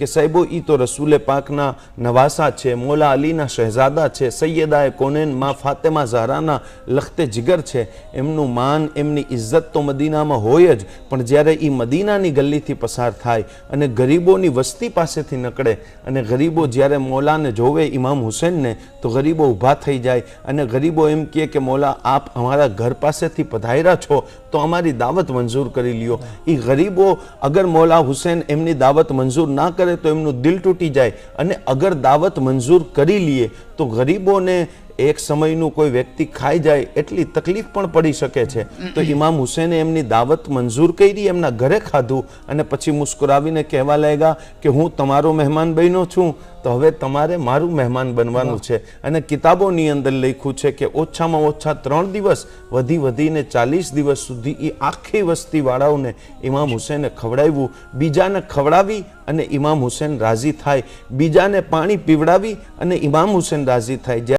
કે સાહેબો એ તો રસૂલે પાકના નવાસા છે, મોલા અલીના શહેઝાદા છે, સૈયદાએ કોનેનમાં ફાતેમા ઝહરાના લખતે જીગર છે. એમનું માન, એમની ઇજ્જત તો મદીનામાં હોય જ, પણ જ્યારે એ મદીનાની ગલીથી પસાર થાય અને ગરીબોની વસ્તી પાસેથી નકળે અને ગરીબો જ્યારે મોલાને જોવે ઇમામ હુસેનને, તો ગરીબો ઊભા થઈ જાય અને ગરીબો એમ કહે કે, મોલા, આપ અમારા ઘર પાસેથી પધાર્યા છો, તો અમારી દાવત મંજૂર કરી લ્યો. એ ગરીબો અગર મોલા હુસેન એમની દાવત મંજૂર ના કરે તો એમનું દિલ તૂટી જાય અને અગર દાવત મંજૂર કરી લઈએ તો ગરીબોને એક સમયનું કોઈ વ્યક્તિ ખાઈ જાય એટલી તકલીફ પણ પડી શકે છે. તો ઇમામ હુસેને એમની દાવત મંજૂર કરી, એમના ઘરે ખાધું અને પછી મુસ્કુરાવીને કહેવા લાગ્યા કે હું તમારો મહેમાન બન્યો છું, તો હવે તમારે મારું મહેમાન બનવાનું છે. અને કિતાબોની અંદર લખ્યું છે કે ઓછામાં ઓછા ત્રણ દિવસ, વધી વધીને ચાલીસ દિવસ સુધી એ આખી વસ્તીવાળાઓને ઇમામ હુસેને ખવડાવ્યું. બીજાને ખવડાવી અને ઇમામ હુસેન રાજી થાય. બીજાને પાણી પીવડાવી અને ઇમામ હુસેન રાજી થાય